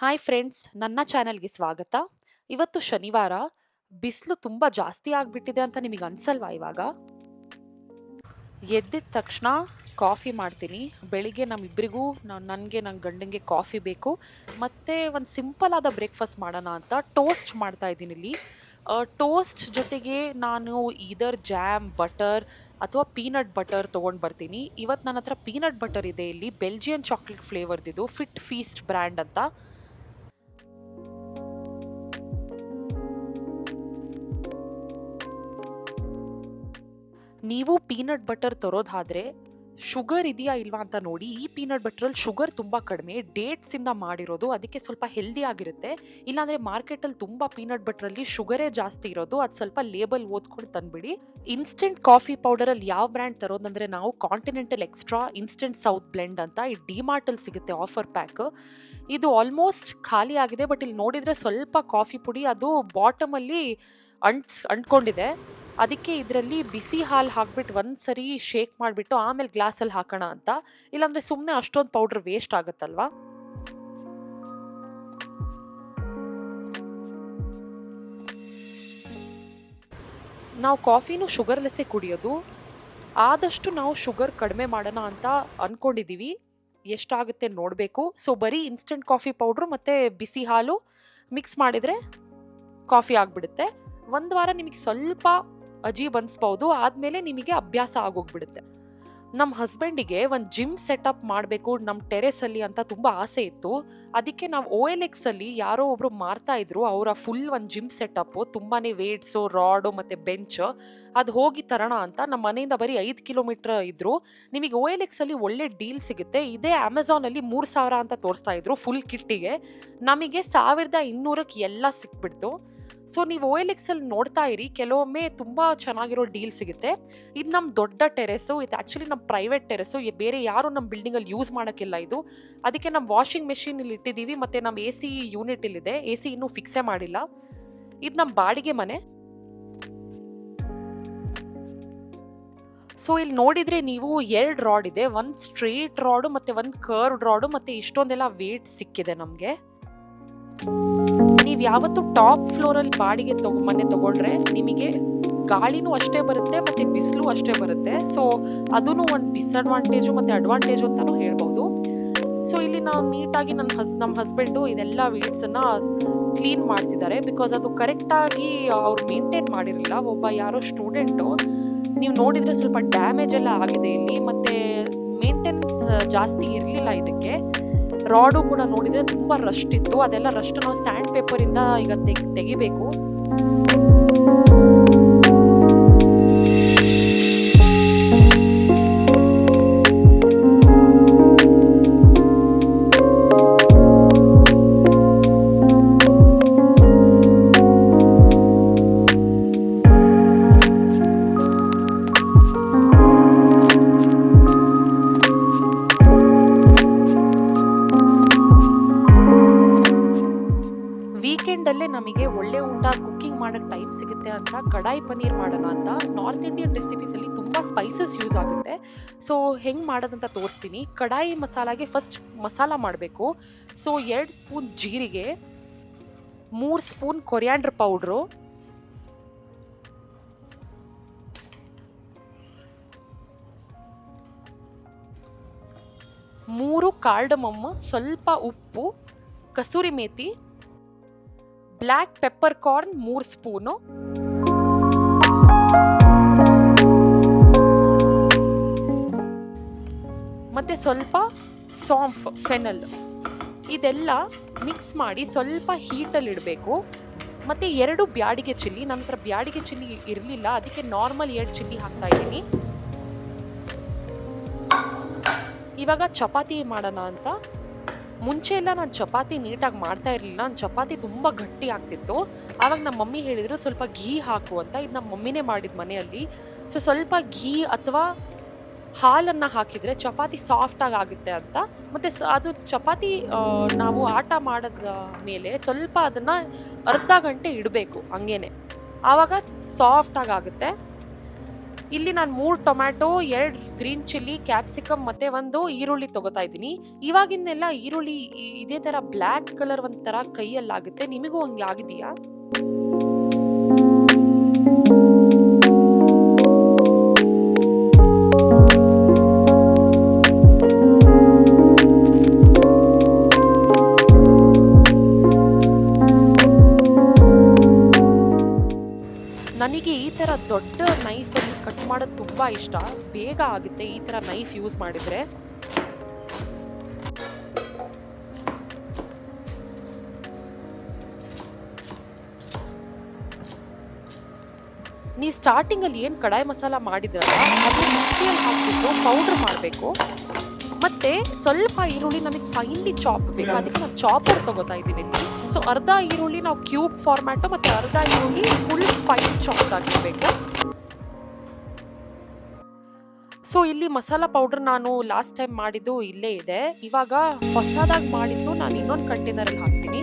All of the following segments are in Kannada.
ಹಾಯ್ ಫ್ರೆಂಡ್ಸ್ ನನ್ನ ಚಾನೆಲ್ಗೆ ಸ್ವಾಗತ. ಇವತ್ತು ಶನಿವಾರ. ಬಿಸಿಲು ತುಂಬ ಜಾಸ್ತಿ ಆಗಿಬಿಟ್ಟಿದೆ ಅಂತ ನಿಮಗೆ ಅನ್ಸಲ್ವಾ ಇವಾಗ? ಎದ್ದಿದ ತಕ್ಷಣ ಕಾಫಿ ಮಾಡ್ತೀನಿ. ಬೆಳಿಗ್ಗೆ ನಮ್ಮಿಬ್ಬರಿಗೂ ನನಗೆ ನನ್ನ ಗಂಡನಿಗೆ ಕಾಫಿ ಬೇಕು. ಮತ್ತು ಒಂದು ಸಿಂಪಲ್ ಆದ ಬ್ರೇಕ್ಫಾಸ್ಟ್ ಮಾಡೋಣ ಅಂತ ಟೋಸ್ಟ್ ಮಾಡ್ತಾ ಇದ್ದೀನಿ ಇಲ್ಲಿ. ಟೋಸ್ಟ್ ಜೊತೆಗೆ ನಾನು ಇದರ್ ಜಾಮ್, ಬಟರ್ ಅಥವಾ ಪೀನಟ್ ಬಟರ್ ತೊಗೊಂಡು ಬರ್ತೀನಿ. ಇವತ್ತು ನನ್ನ ಹತ್ರ ಪೀನಟ್ ಬಟರ್ ಇದೆ ಇಲ್ಲಿ. ಬೆಲ್ಜಿಯನ್ ಚಾಕ್ಲೇಟ್ ಫ್ಲೇವರ್ದಿದು. ಫಿಟ್ ಫೀಸ್ಟ್ ಬ್ರ್ಯಾಂಡ್ ಅಂತ. ನೀವು ಪೀನಟ್ ಬಟರ್ ತರೋದಾದ್ರೆ ಶುಗರ್ ಇದೆಯಾ ಇಲ್ವಾ ಅಂತ ನೋಡಿ, ಈ ಪೀನಟ್ ಬಟ್ರಲ್ಲಿ ಶುಗರ್ ತುಂಬ ಕಡಿಮೆ ಡೇಟ್ಸಿಂದ ಮಾಡಿರೋದು ಅದಕ್ಕೆ ಸ್ವಲ್ಪ ಹೆಲ್ದಿ ಆಗಿರುತ್ತೆ. ಇಲ್ಲಾಂದರೆ ಮಾರ್ಕೆಟಲ್ಲಿ ತುಂಬ ಪೀನಟ್ ಬಟ್ರಲ್ಲಿ ಶುಗರೇ ಜಾಸ್ತಿ ಇರೋದು, ಅದು ಸ್ವಲ್ಪ ಲೇಬಲ್ ಓದ್ಕೊಂಡು ತಂದ್ಬಿಡಿ. ಇನ್ಸ್ಟೆಂಟ್ ಕಾಫಿ ಪೌಡರಲ್ಲಿ ಯಾವ ಬ್ರ್ಯಾಂಡ್ ತರೋದಂದರೆ ನಾವು Continental extra instant South blend ಅಂತ ಈ ಡಿಮಾರ್ಟಲ್ಲಿ ಸಿಗುತ್ತೆ ಆಫರ್ ಪ್ಯಾಕ್ ಇದು ಆಲ್ಮೋಸ್ಟ್ ಖಾಲಿ ಆಗಿದೆ ಬಟ್ ಇಲ್ಲಿ ನೋಡಿದರೆ ಸ್ವಲ್ಪ ಕಾಫಿ ಪುಡಿ, ಅದು ಬಾಟಮಲ್ಲಿ ಅಂಟ್ಸ್, ಅಂಟ್ಕೊಂಡಿದೆ. ಅದಕ್ಕೆ ಇದರಲ್ಲಿ ಬಿಸಿ ಹಾಲು ಹಾಕ್ಬಿಟ್ಟು ಒಂದು ಸರಿ ಶೇಕ್ ಮಾಡಿಬಿಟ್ಟು ಆಮೇಲೆ ಗ್ಲಾಸಲ್ಲಿ ಹಾಕೋಣ ಅಂತ. ಇಲ್ಲಾಂದರೆ ಸುಮ್ಮನೆ ಅಷ್ಟೊಂದು ಪೌಡ್ರ್ ವೇಸ್ಟ್ ಆಗುತ್ತಲ್ವಾ? ನಾವು ಕಾಫಿನೂ ಶುಗರ್ಲೆಸ್ಸೇ ಕುಡಿಯೋದು. ಆದಷ್ಟು ನಾವು ಶುಗರ್ ಕಡಿಮೆ ಮಾಡೋಣ ಅಂತ ಅಂದ್ಕೊಂಡಿದ್ದೀವಿ ಎಷ್ಟಾಗುತ್ತೆ ನೋಡಬೇಕು. ಸೊ, ಬರೀ ಇನ್ಸ್ಟೆಂಟ್ ಕಾಫಿ ಪೌಡ್ರು ಮತ್ತು ಬಿಸಿ ಹಾಲು ಮಿಕ್ಸ್ ಮಾಡಿದರೆ ಕಾಫಿ ಆಗಿಬಿಡುತ್ತೆ. ಒಂದು ವಾರ ನಿಮಗೆ ಸ್ವಲ್ಪ ಅಜೀಬ್ ಅನ್ಸ್ಬೋದು, ಆದಮೇಲೆ ನಿಮಗೆ ಅಭ್ಯಾಸ ಆಗೋಗ್ಬಿಡುತ್ತೆ. ನಮ್ಮ ಹಸ್ಬೆಂಡಿಗೆ ಒಂದು ಜಿಮ್ ಸೆಟಪ್ ಮಾಡಬೇಕು ನಮ್ಮ ಟೆರೆಸಲ್ಲಿ ಅಂತ ತುಂಬ ಆಸೆ ಇತ್ತು. ಅದಕ್ಕೆ ನಾವು ಓ ಎಲ್ ಎಕ್ಸಲ್ಲಿ ಯಾರೋ ಒಬ್ಬರು ಮಾರ್ತಾ ಇದ್ರು, ಅವರ ಫುಲ್ ಒಂದು ಜಿಮ್ ಸೆಟಪ್ಪು ತುಂಬಾ ವೇಟ್ಸು ರಾಡು ಮತ್ತು ಬೆಂಚ್ ಅದು ಹೋಗಿ ತರೋಣ ಅಂತ ನಮ್ಮ ಮನೆಯಿಂದ ಬರೀ ಐದು ಕಿಲೋಮೀಟ್ರ್ ಇದ್ರು. ನಿಮಗೆ ಓ ಎಲ್ ಎಕ್ಸಲ್ಲಿ ಒಳ್ಳೆ ಡೀಲ್ ಸಿಗುತ್ತೆ. ಇದೇ ಅಮೆಝಾನಲ್ಲಿ ಮೂರು ಸಾವಿರ ಅಂತ ತೋರಿಸ್ತಾ ಇದ್ರು ಫುಲ್ ಕಿಟ್ಟಿಗೆ ನಮಗೆ ಸಾವಿರದ ಇನ್ನೂರಕ್ಕೆ ಎಲ್ಲ ಸಿಕ್ಬಿಡ್ತು. ಸೊ ನೀವು ಓ ಎಲ್ ಎಕ್ಸಲ್ಲಿ ನೋಡ್ತಾ ಇರಿ. ಕೆಲವೊಮ್ಮೆ ತುಂಬ ಚೆನ್ನಾಗಿರೋ ಡೀಲ್ ಸಿಗುತ್ತೆ. ಇದು ನಮ್ಮ ದೊಡ್ಡ ಟೆರೆಸು, ಇದು ಆ್ಯಕ್ಚುಲಿ ನಮ್ಮ ಪ್ರೈವೇಟ್ ಟೆರೆಸು. ಬೇರೆ ಯಾರು ನಮ್ಮ ಬಿಲ್ಡಿಂಗಲ್ಲಿ ಯೂಸ್ ಮಾಡೋಕ್ಕಿಲ್ಲ ಇದು. ಅದಕ್ಕೆ ನಮ್ಮ ವಾಷಿಂಗ್ ಮೆಷಿನ್ ಇಲ್ಲಿ ಇಟ್ಟಿದ್ದೀವಿ. ಮತ್ತು ನಮ್ಮ ಎ ಸಿ ಯೂನಿಟ್ ಇಲ್ಲಿದೆ. ಎ ಸಿ ಇನ್ನೂ ಫಿಕ್ಸೇ ಮಾಡಿಲ್ಲ. ಇದು ನಮ್ಮ ಬಾಡಿಗೆ ಮನೆ. ಸೊ ಇಲ್ಲಿ ನೋಡಿದರೆ ನೀವು ಎರಡು ರಾಡ್ ಇದೆ. ಒಂದು ಸ್ಟ್ರೇಟ್ ರಾಡು ಮತ್ತು ಒಂದು ಕರ್ವ್ಡ್ ರಾಡು ಮತ್ತು ಇಷ್ಟೊಂದೆಲ್ಲ ವೇಟ್ ಸಿಕ್ಕಿದೆ ನಮಗೆ. ನೀವು ಯಾವತ್ತು ಟಾಪ್ ಫ್ಲೋರಲ್ಲಿ ಬಾಡಿಗೆ ತಗೊ ಮನೆ ತಗೊಂಡ್ರೆ ನಿಮಗೆ ಗಾಳಿನೂ ಅಷ್ಟೇ ಬರುತ್ತೆ ಮತ್ತು ಬಿಸಿಲು ಅಷ್ಟೇ ಬರುತ್ತೆ. ಸೊ ಅದೂ ಒಂದು ಡಿಸ್ಅಡ್ವಾಂಟೇಜು ಮತ್ತು ಅಡ್ವಾಂಟೇಜು ಅಂತಲೂ ಹೇಳ್ಬೋದು. ಸೊ ಇಲ್ಲಿ ನಾವು ನೀಟಾಗಿ ನನ್ನ ಹಸ್ ನಮ್ಮ ಹಸ್ಬೆಂಡು ಇದೆಲ್ಲ ವೀಡ್ಸನ್ನು ಕ್ಲೀನ್ ಮಾಡ್ತಿದ್ದಾರೆ ಬಿಕಾಸ್ ಅದು ಕರೆಕ್ಟಾಗಿ ಅವ್ರು ಮೇಂಟೈನ್ ಮಾಡಿರಲಿಲ್ಲ ಒಬ್ಬ ಯಾರೋ ಸ್ಟೂಡೆಂಟು ನೀವು ನೋಡಿದರೆ ಸ್ವಲ್ಪ ಡ್ಯಾಮೇಜ್ ಎಲ್ಲ ಆಗಿದೆ ಇಲ್ಲಿ, ಮತ್ತು ಮೇಂಟೆನೆನ್ಸ್ ಜಾಸ್ತಿ ಇರಲಿಲ್ಲ ಇದಕ್ಕೆ. ರಾಡು ಕೂಡ ನೋಡಿದರೆ ತುಂಬ ರಸ್ಟ್ ಇತ್ತು. ಅದೆಲ್ಲ ರಸ್ಟ್ ನಾವು ಸ್ಯಾಂಡ್ ಪೇಪರಿಂದ ಈಗ ತೆಗ್ ತೆಗಿಬೇಕು. ಅಂತ ಕಡಾಯಿ ಪನ್ನೀರ್ ಮಾಡೋಣ ಅಂತ ನಾರ್ತ್ ಇಂಡಿಯನ್ ರೆಸಿಪೀಸಲ್ಲಿ ತುಂಬ ಸ್ಪೈಸಸ್ ಯೂಸ್ ಆಗುತ್ತೆ. ಸೊ ಹೆಂಗೆ ಮಾಡೋದಂತ ತೋರಿಸ್ತೀನಿ. ಕಡಾಯಿ ಮಸಾಲಾಗೆ ಫಸ್ಟ್ ಮಸಾಲ ಮಾಡಬೇಕು. ಸೊ ಎರಡು ಸ್ಪೂನ್ ಜೀರಿಗೆ, ಮೂರು ಸ್ಪೂನ್ ಕೊರಿಯಾಂಡ್ರ್ ಪೌಡ್ರು ಮೂರು ಕಾರ್ಡಮಮ್ಮ ಸ್ವಲ್ಪ ಉಪ್ಪು kasuri methi black pepper corn ಮೂರು ಸ್ಪೂನು ಮತ್ತು ಸ್ವಲ್ಪ ಸಾಂಫ್, ಫೆನಲ್. ಇದೆಲ್ಲ ಮಿಕ್ಸ್ ಮಾಡಿ ಸ್ವಲ್ಪ ಹೀಟಲ್ಲಿ ಇಡಬೇಕು. ಮತ್ತು ಎರಡು ಬ್ಯಾಡಿಗೆ ಚಿಲ್ಲಿ ನನ್ನ ಬ್ಯಾಡಿಗೆ ಚಿಲ್ಲಿ ಇರಲಿಲ್ಲ, ಅದಕ್ಕೆ ನಾರ್ಮಲ್ ಎರಡು ಚಿಲ್ಲಿ ಹಾಕ್ತಾ ಇದ್ದೀನಿ. ಇವಾಗ ಚಪಾತಿ ಮಾಡೋಣ ಅಂತ ಮುಂಚೆ ಎಲ್ಲ ನಾನು ಚಪಾತಿ ನೀಟಾಗಿ ಮಾಡ್ತಾ ಇರಲಿಲ್ಲ. ನಾನು ಚಪಾತಿ ತುಂಬ ಗಟ್ಟಿ ಆಗ್ತಿತ್ತು. ಆವಾಗ ನಮ್ಮ ಮಮ್ಮಿ ಹೇಳಿದರು ಸ್ವಲ್ಪ ಘೀ ಹಾಕು ಅಂತ. ಇದು ನಮ್ಮ ಮಮ್ಮಿನೇ ಮಾಡಿದ ಮನೆಯಲ್ಲಿ. ಸೊ ಸ್ವಲ್ಪ ಘೀ ಅಥವಾ ಹಾಲನ್ನು ಹಾಕಿದರೆ ಚಪಾತಿ ಸಾಫ್ಟಾಗಿ ಆಗುತ್ತೆ ಅಂತ. ಮತ್ತು ಅದು ಚಪಾತಿ ನಾವು ಆಟ ಮಾಡಿದ ಮೇಲೆ ಸ್ವಲ್ಪ ಅದನ್ನು ಅರ್ಧ ಗಂಟೆ ಇಡಬೇಕು ಹಂಗೇನೆ. ಆವಾಗ ಸಾಫ್ಟಾಗಿ ಆಗುತ್ತೆ. ಇಲ್ಲಿ ನಾನು ಮೂರು ಟೊಮ್ಯಾಟೊ, ಎರಡು ಗ್ರೀನ್ ಚಿಲ್ಲಿ, ಕ್ಯಾಪ್ಸಿಕಮ್ ಮತ್ತೆ ಒಂದು ಈರುಳ್ಳಿ ತಗೋತಾ ಇದ್ದೀನಿ. ಇವಾಗಿನ್ನೆಲ್ಲ ಈರುಳ್ಳಿ ಇದೇ ತರ ಬ್ಲ್ಯಾಕ್ ಕಲರ್ ಒಂಥರ ಕೈಯಲ್ಲಾಗುತ್ತೆ. ನಿಮಗೂ ಹಂಗೆ ಆಗಿದೆಯಾ? ನನಗೆ ಈ ಥರ ದೊಡ್ಡ ಮಾಡೋದು ತುಂಬ ಇಷ್ಟ. ಬೇಗ ಆಗುತ್ತೆ ಈ ಥರ ನೈಫ್ ಯೂಸ್ ಮಾಡಿದರೆ. ನೀವು ಸ್ಟಾರ್ಟಿಂಗಲ್ಲಿ ಏನು ಕಡಾಯಿ ಮಸಾಲ ಮಾಡಿದ್ರಲ್ಲ, ಅದು ಮಿಕ್ಸಿಯಲ್ಲಿ ಹಾಕ್ಬಿಟ್ಟು ಪೌಡ್ರ್ ಮಾಡಬೇಕು. ಮತ್ತೆ ಸ್ವಲ್ಪ ಈರುಳ್ಳಿ, ನಮಗೆ ಫೈನ್ಲಿ ಚಾಪ್ ಬೇಕು. ಅದಕ್ಕೆ ನಾನು ಚಾಪರ್ ತಗೋತಾ ಇದ್ದೀನಿ ಸೊ ಅರ್ಧ ಈರುಳ್ಳಿ ನಾವು ಕ್ಯೂಬ್ ಫಾರ್ಮ್ಯಾಟು ಮತ್ತೆ ಅರ್ಧ ಈರುಳ್ಳಿ ಫುಲ್ ಫೈನ್ ಚಾಪ್ ಆಗಿರಬೇಕು. ಸೊ ಇಲ್ಲಿ ಮಸಾಲ ಪೌಡರ್ ನಾನು ಲಾಸ್ಟ್ ಟೈಮ್ ಮಾಡಿದ್ದು ಇಲ್ಲೇ ಇದೆ. ಇವಾಗ ಹೊಸದಾಗಿ ಮಾಡಿದ್ದು ನಾನು ಇನ್ನೊಂದು ಕಂಟೈನರಲ್ಲಿ ಹಾಕ್ತೀನಿ.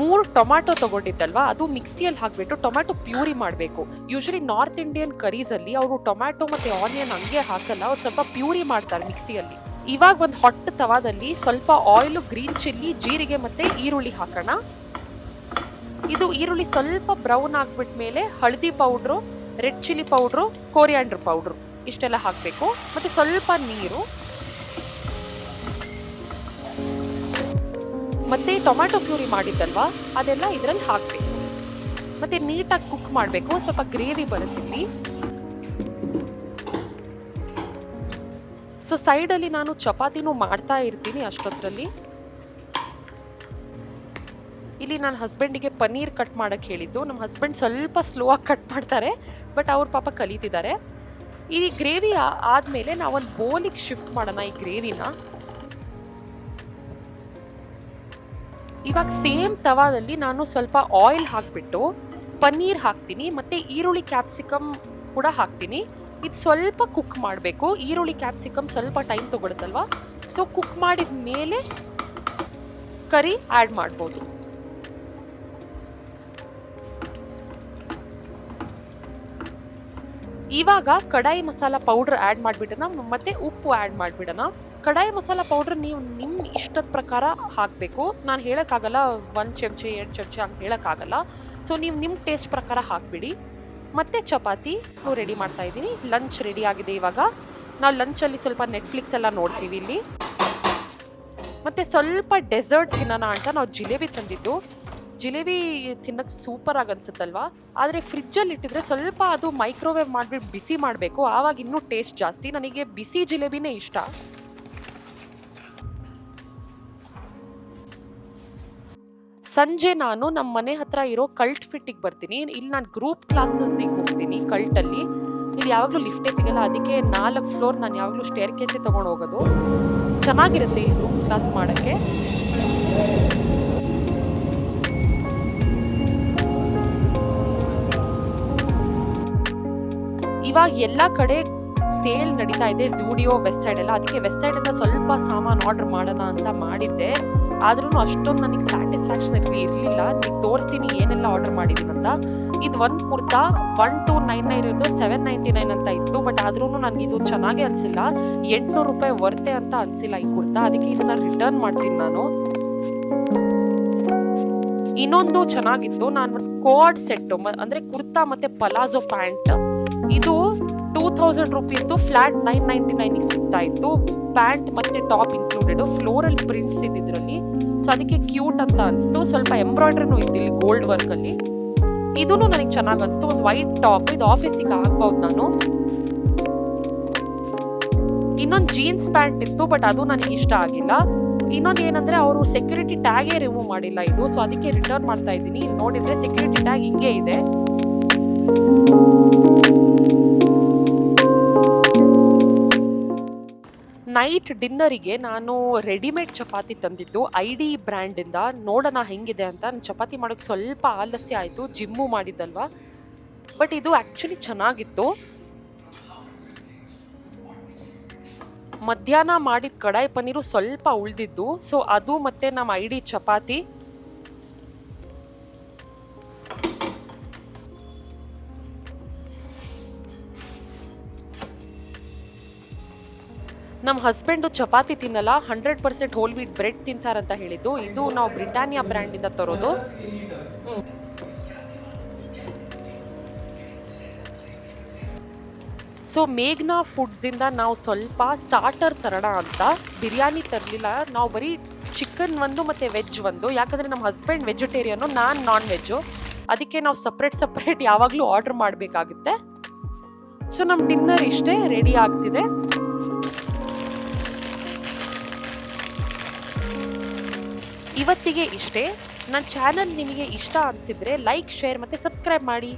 ಮೂರು ಟೊಮ್ಯಾಟೊ ತಗೊಂಡಿದ್ದಲ್ವಾ? ಅದು ಮಿಕ್ಸಿಯಲ್ಲಿ ಹಾಕ್ಬಿಟ್ಟು ಟೊಮ್ಯಾಟೊ ಪ್ಯೂರಿ ಮಾಡಬೇಕು. ಯೂಶಲಿ ನಾರ್ತ್ ಇಂಡಿಯನ್ ಕರೀಸಲ್ಲಿ ಅವರು ಟೊಮ್ಯಾಟೊ ಮತ್ತು ಆನಿಯನ್ ಹಂಗೆ ಹಾಕಲ್ಲ, ಅವ್ರು ಸ್ವಲ್ಪ ಪ್ಯೂರಿ ಮಾಡ್ತಾರೆ ಮಿಕ್ಸಿಯಲ್ಲಿ. ಇವಾಗ ಒಂದು ಹೊಟ್ಟು ತವಾದಲ್ಲಿ ಸ್ವಲ್ಪ ಆಯಿಲು ಗ್ರೀನ್ ಚಿಲ್ಲಿ ಜೀರಿಗೆ ಮತ್ತೆ ಈರುಳ್ಳಿ ಹಾಕೋಣ. ಇದು ಈರುಳ್ಳಿ ಸ್ವಲ್ಪ ಬ್ರೌನ್ ಮೇಲೆ ಹಳದಿ powder red chilli powder coriander powder ಇಷ್ಟೆಲ್ಲ ಹಾಕಬೇಕು. ಮತ್ತೆ ಸ್ವಲ್ಪ ನೀರು. ಮತ್ತೆ ಟೊಮ್ಯಾಟೊ ಪ್ಯೂರಿ ಮಾಡಿದ್ದಲ್ವಾ? ಅದೆಲ್ಲ ಇದರಲ್ಲಿ ಹಾಕಬೇಕು. ಮತ್ತೆ ನೀಟಾಗಿ ಕುಕ್ ಮಾಡಬೇಕು. ಸ್ವಲ್ಪ ಗ್ರೇವಿ ಬರುತ್ತೆ ಸೊ ಸೈಡಲ್ಲಿ ನಾನು ಚಪಾತಿನೂ ಮಾಡ್ತಾ ಇರ್ತೀನಿ ಅಷ್ಟೊತ್ತರಲ್ಲಿ. ಇಲ್ಲಿ ನನ್ನ ಹಸ್ಬೆಂಡಿಗೆ ಪನ್ನೀರ್ ಕಟ್ ಮಾಡಕ್ಕೆ ಹೇಳಿದ್ದು. ನಮ್ಮ ಹಸ್ಬೆಂಡ್ ಸ್ವಲ್ಪ ಸ್ಲೋ ಆಗಿ ಕಟ್ ಮಾಡ್ತಾರೆ ಬಟ್ ಅವ್ರ ಪಾಪ ಕಲಿತಿದ್ದಾರೆ. ಈ ಗ್ರೇವಿ ಆದಮೇಲೆ ನಾವೊಂದು ಬೋಲಿಗೆ ಶಿಫ್ಟ್ ಮಾಡೋಣ ಈ ಗ್ರೇವಿನ ಇವಾಗ ಸೇಮ್ ತವಾದಲ್ಲಿ ನಾನು ಸ್ವಲ್ಪ ಆಯಿಲ್ ಹಾಕಿಬಿಟ್ಟು, ಪನ್ನೀರ್ ಹಾಕ್ತೀನಿ, ಮತ್ತೆ ಈರುಳ್ಳಿ ಕ್ಯಾಪ್ಸಿಕಮ್ ಕೂಡ ಹಾಕ್ತೀನಿ. ಇದು ಸ್ವಲ್ಪ ಕುಕ್ ಮಾಡಬೇಕು. ಈರುಳ್ಳಿ ಕ್ಯಾಪ್ಸಿಕಮ್ ಸ್ವಲ್ಪ ಟೈಮ್ ತೊಗೊಳುತ್ತಲ್ವ? ಸೊ ಕುಕ್ ಮಾಡಿದ ಮೇಲೆ ಕರಿ ಆ್ಯಡ್ ಮಾಡ್ಬೋದು. ಇವಾಗ ಕಡಾಯಿ ಮಸಾಲ ಪೌಡ್ರ್ ಆ್ಯಡ್ ಮಾಡಿಬಿಡೋಣ, ಮತ್ತೆ ಉಪ್ಪು ಆ್ಯಡ್ ಮಾಡಿಬಿಡೋಣ. ಕಡಾಯಿ ಮಸಾಲ ಪೌಡ್ರ್ ನೀವು ನಿಮ್ಮ ಇಷ್ಟದ ಪ್ರಕಾರ ಹಾಕಬೇಕು. ನಾನು ಹೇಳೋಕ್ಕಾಗಲ್ಲ ಒಂದು ಚಮಚೆ, ಎರಡು ಚಮಚೆ ಹಂಗೆ ಹೇಳೋಕ್ಕಾಗಲ್ಲ. ಸೊ ನೀವು ನಿಮ್ಮ ಟೇಸ್ಟ್ ಪ್ರಕಾರ ಹಾಕಿಬಿಡಿ. ಮತ್ತೆ ಚಪಾತಿ ರೆಡಿ ಮಾಡ್ತಾ ಇದ್ದೀನಿ. ಲಂಚ್ ರೆಡಿ ಆಗಿದೆ ಇವಾಗ. ನಾವು ಲಂಚಲ್ಲಿ ಸ್ವಲ್ಪ ನೆಟ್ಫ್ಲಿಕ್ಸ್ ಎಲ್ಲ ನೋಡ್ತೀವಿ ಇಲ್ಲಿ. ಮತ್ತೆ ಸ್ವಲ್ಪ ಡೆಸರ್ಟ್ ತಿನ್ನೋಣ ಅಂತ ನಾವು ಜಿಲೇಬಿ ತಂದಿದ್ದು. ಜಿಲೇಬಿ ತಿನ್ನಕ್ಕೆ ಸೂಪರ್ ಆಗಿ ಅನ್ಸುತ್ತಲ್ವಾ ಆದರೆ ಫ್ರಿಜ್ಜಲ್ಲಿ ಇಟ್ಟಿದ್ರೆ ಸ್ವಲ್ಪ ಅದು ಮೈಕ್ರೋವೇವ್ ಮಾಡಿಬಿಟ್ಟು ಬಿಸಿ ಮಾಡಬೇಕು. ಆವಾಗ ಇನ್ನೂ ಟೇಸ್ಟ್ ಜಾಸ್ತಿ. ನನಗೆ ಬಿಸಿ ಜಿಲೇಬಿನೇ ಇಷ್ಟ. ಸಂಜೆ ನಾನು ನಮ್ಮ ಮನೆ ಹತ್ರ ಇರೋ ಕಲ್ಟ್ ಫಿಟ್ಟಿಗೆ ಬರ್ತೀನಿ. ಇಲ್ಲಿ ನಾನು ಗ್ರೂಪ್ ಕ್ಲಾಸಸ್ಸಿಗೆ ಹೋಗ್ತೀನಿ ಕಲ್ಟಲ್ಲಿ ಇಲ್ಲಿ ಯಾವಾಗಲೂ ಲಿಫ್ಟೇ ಸಿಗಲ್ಲ. ಅದಕ್ಕೆ ನಾಲ್ಕು ಫ್ಲೋರ್ ನಾನು ಯಾವಾಗಲೂ ಸ್ಟೇರ್ ಕೇಸೇ ತೊಗೊಂಡು ಹೋಗೋದು. ಚೆನ್ನಾಗಿರುತ್ತೆ ಈ ಗ್ರೂಪ್ ಕ್ಲಾಸ್ ಮಾಡೋಕ್ಕೆ. ಇವಾಗ ಎಲ್ಲ ಕಡೆ ಸೇಲ್ ನಡೀತಾ ಇದೆ. ಜೂಡಿಯೋ ವೆಬ್ಸೈಟ್ ಎಲ್ಲ. ಅದಕ್ಕೆ ಸೈಡ್ ಇಂದ ಸ್ವಲ್ಪ ಸಾಮಾನು ಆರ್ಡರ್ ಮಾಡೋಣ ಅಂತ ಮಾಡಿದ್ದೆ. ಆದ್ರೂ ಅಷ್ಟೊಂದು ನನಗೆ ಸ್ಯಾಟಿಸ್ಫ್ಯಾಕ್ಷನ್ ಇರಲಿಲ್ಲ. ನೀವು ತೋರಿಸ್ತೀನಿ, ಏನೆಲ್ಲ ಆರ್ಡರ್ ಮಾಡಿದ್ದೀನಿ ಅಂತ ಇದು ಒಂದು kurta one two nine nine ಇರೋದು ಸೆವೆನ್ ನೈಂಟಿ ನೈನ್ ಅಂತ ಇತ್ತು. ಬಟ್ ಆದ್ರೂ ನನಗೆ ಇದು ಚೆನ್ನಾಗೇ ಅನಿಸಿಲ್ಲ. ಎಂಟುನೂರು ರೂಪಾಯಿ ವರ್ತೆ ಅಂತ ಅನಿಸಿಲ್ಲ ಈ ಕುರ್ತಾ. ಅದಕ್ಕೆ ಇದನ್ನ ರಿಟರ್ನ್ ಮಾಡ್ತೀನಿ ನಾನು. ಇನ್ನೊಂದು ಚೆನ್ನಾಗಿತ್ತು. ನಾನು ಕೋಡ್ ಸೆಟ್ ಅಂದ್ರೆ ಕುರ್ತಾ ಮತ್ತೆ ಪಲಾಜೋ ಪ್ಯಾಂಟ್ ಇದು ಟೂ ತೌಸಂಡ್ ರುಪೀಸ್ದು ಫ್ಲಾಟ್ ನೈನ್ ನೈಂಟಿ ನೈನಿಗೆ ಸಿಗ್ತಾ ಇತ್ತು. ಪ್ಯಾಂಟ್ ಮತ್ತೆ ಟಾಪ್ ಇನ್ಕ್ಲೂಡೆಡ್ ಫ್ಲೋರಲ್ ಪ್ರಿಂಟ್ಸ್ ಇದ್ದಿದ್ರಲ್ಲಿ. ಸೊ ಅದಕ್ಕೆ ಕ್ಯೂಟ್ ಅಂತ ಅನಿಸ್ತು. ಸ್ವಲ್ಪ ಎಂಬ್ರಾಯ್ಡ್ರಿನೂ ಇತ್ತು ಇಲ್ಲಿ ಗೋಲ್ಡ್ ವರ್ಕಲ್ಲಿ ಇದೂ ನನಗೆ ಚೆನ್ನಾಗಿ ಅನಿಸ್ತು. ಒಂದು ವೈಟ್ ಟಾಪ್ ಇದು ಆಫೀಸಿಗೆ ಹಾಕ್ಬೋದು ನಾನು. ಇನ್ನೊಂದು ಜೀನ್ಸ್ ಪ್ಯಾಂಟ್ ಇತ್ತು ಬಟ್ ಅದು ನನಗೆ ಇಷ್ಟ ಆಗಿಲ್ಲ. ಇನ್ನೊಂದು ಏನಂದ್ರೆ ಅವರು ಸೆಕ್ಯೂರಿಟಿ ಟ್ಯಾಗೇ ರಿಮೂವ್ ಮಾಡಿಲ್ಲ ಇದು. ಸೊ ಅದಕ್ಕೆ ರಿಟರ್ನ್ ಮಾಡ್ತಾ ಇದ್ದೀನಿ. ನೋಡಿದ್ರೆ ಸೆಕ್ಯೂರಿಟಿ ಟ್ಯಾಗ್ ಹಿಂಗೆ ಇದೆ. ನೈಟ್ ಡಿನ್ನರಿಗೆ ನಾನು ರೆಡಿಮೇಡ್ ಚಪಾತಿ ತಂದಿದ್ದು ಐ ಡಿ ಬ್ರ್ಯಾಂಡಿಂದ. ನೋಡೋಣ ಹೆಂಗಿದೆ ಅಂತ. ನಾನು ಚಪಾತಿ ಮಾಡೋಕ್ಕೆ ಸ್ವಲ್ಪ ಆಲಸ್ಯ ಆಯಿತು. ಜಿಮ್ಮು ಮಾಡಿದ್ದಲ್ವಾ? ಬಟ್ ಇದು ಆ್ಯಕ್ಚುಲಿ ಚೆನ್ನಾಗಿತ್ತು. ಮಧ್ಯಾಹ್ನ ಮಾಡಿದ ಕಡಾಯಿ ಪನ್ನೀರು ಸ್ವಲ್ಪ ಉಳಿದಿದ್ದು. ಸೊ ಅದು ಮತ್ತು ನಮ್ಮ ಐ ಡಿ ಚಪಾತಿ. ನಮ್ಮ ಹಸ್ಬೆಂಡು ಚಪಾತಿ ತಿನ್ನಲ್ಲ hundred percent whole wheat bread ತಿಂತಾರಂತ ಹೇಳಿದ್ದು. ಇದು ನಾವು ಬ್ರಿಟಾನಿಯಾ ಬ್ರ್ಯಾಂಡಿಂದ ತರೋದು. ಸೊ ಮೇಘ್ನಾ ಫುಡ್ಸಿಂದ ನಾವು ಸ್ವಲ್ಪ ಸ್ಟಾರ್ಟರ್ ತರೋಣ ಅಂತ. ಬಿರಿಯಾನಿ ತರಲಿಲ್ಲ. ನಾವು ಬರೀ ಚಿಕನ್ ಒಂದು ಮತ್ತು ವೆಜ್ ಒಂದು. ಯಾಕಂದರೆ ನಮ್ಮ ಹಸ್ಬೆಂಡ್ ವೆಜಿಟೇರಿಯನ್ನು ನಾನು ನಾನ್ ವೆಜ್ಜು ಅದಕ್ಕೆ ನಾವು ಸಪ್ರೇಟ್ ಸಪ್ರೇಟ್ ಯಾವಾಗಲೂ ಆರ್ಡ್ರ್ ಮಾಡಬೇಕಾಗುತ್ತೆ. ಸೊ ನಮ್ಮ ಡಿನ್ನರ್ ಇಷ್ಟೇ ರೆಡಿ ಆಗ್ತಿದೆ. ಇವತ್ತಿಗೆ ಇಷ್ಟೇ. ನನ್ನ ಚಾನಲ್ ನಿಮಗೆ ಇಷ್ಟ ಅನಿಸಿದ್ರೆ ಲೈಕ್ ಶೇರ್ ಮತ್ತು ಸಬ್ಸ್ಕ್ರೈಬ್ ಮಾಡಿ.